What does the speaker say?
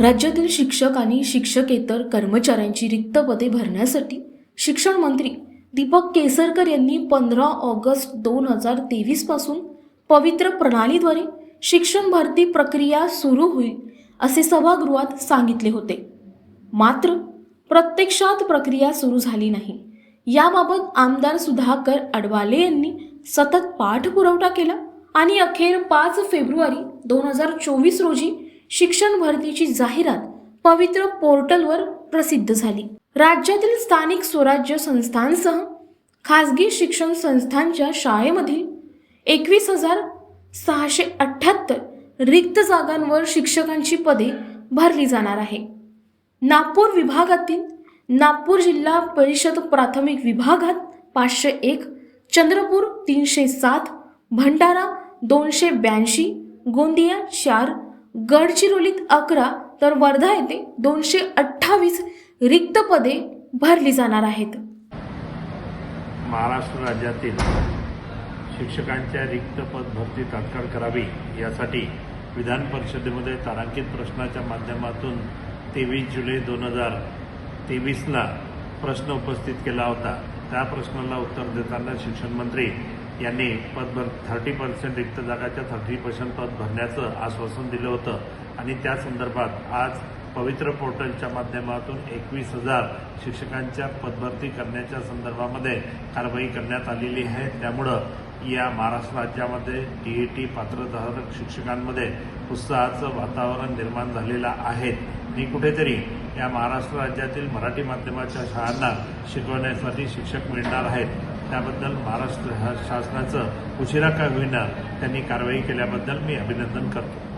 राज्यातील शिक्षक आणि शिक्षकेतर कर्मचाऱ्यांची रिक्त पदे भरण्यासाठी शिक्षण मंत्री दीपक केसरकर यांनी पंधरा ऑगस्ट दोन हजार तेवीसपासून पवित्र प्रणालीद्वारे शिक्षण भरती प्रक्रिया सुरू होईल असे सभागृहात सांगितले होते. मात्र प्रत्यक्षात प्रक्रिया सुरू झाली नाही. याबाबत आमदार सुधाकर अडवाले यांनी सतत पाठपुरवठा केला आणि अखेर पाच फेब्रुवारी दोन हजार चोवीस रोजी शिक्षण भरतीची जाहिरात पवित्र पोर्टलवर प्रसिद्ध झाली. राज्यातील स्थानिक स्वराज्य संस्थांसह खासगी शिक्षण संस्थांच्या शाळेमधील एकवीस हजार सहाशे अठ्ठ्याहत्तर रिक्त जागांवर शिक्षकांची पदे भरली जाणार आहे. नागपूर विभागातील नागपूर जिल्हा परिषद प्राथमिक विभागात पाचशे एक चंद्रपूर तीनशे सात भंडारा दोनशे ब्याऐंशी गोंदिया चार गडचिरोलीत अकरा तर वर्धा येथे दोनशे अठ्ठावीस रिक्त पदे भरली जाणार आहेत. महाराष्ट्र राज्यातील शिक्षकांच्या रिक्त पद भरती तात्काळ करावी यासाठी विधान परिषदेमध्ये तारांकित प्रश्नाच्या माध्यमातून तेवीस जुलै दोन हजार तेवीसला प्रश्न उपस्थित केला होता. त्या प्रश्नाला उत्तर देताना शिक्षण मंत्री यांनी पद भर थर्टी पर्सेंट रिक्त जागाच्या थर्टी पर्सेंट पद भरण्याचं आश्वासन दिलं होतं. आणि त्या संदर्भात आज पवित्र पोर्टलच्या माध्यमातून एकवीस हजार शिक्षकांच्या पदभरती करण्याच्या संदर्भामध्ये कारवाई करण्यात आलेली आहे. त्यामुळं या महाराष्ट्र राज्यामध्ये टीईटी पात्रधारक शिक्षकांमध्ये उत्साहाचं वातावरण निर्माण झालेलं आहे. मी कुठेतरी या महाराष्ट्र राज्यातील मराठी माध्यमाच्या शाळांना शिकवण्यासाठी शिक्षक मिळणार आहेत. त्याबद्दल महाराष्ट्र शासनाचं उशिरा का होईना त्यांनी कारवाई केल्याबद्दल मी अभिनंदन करतो.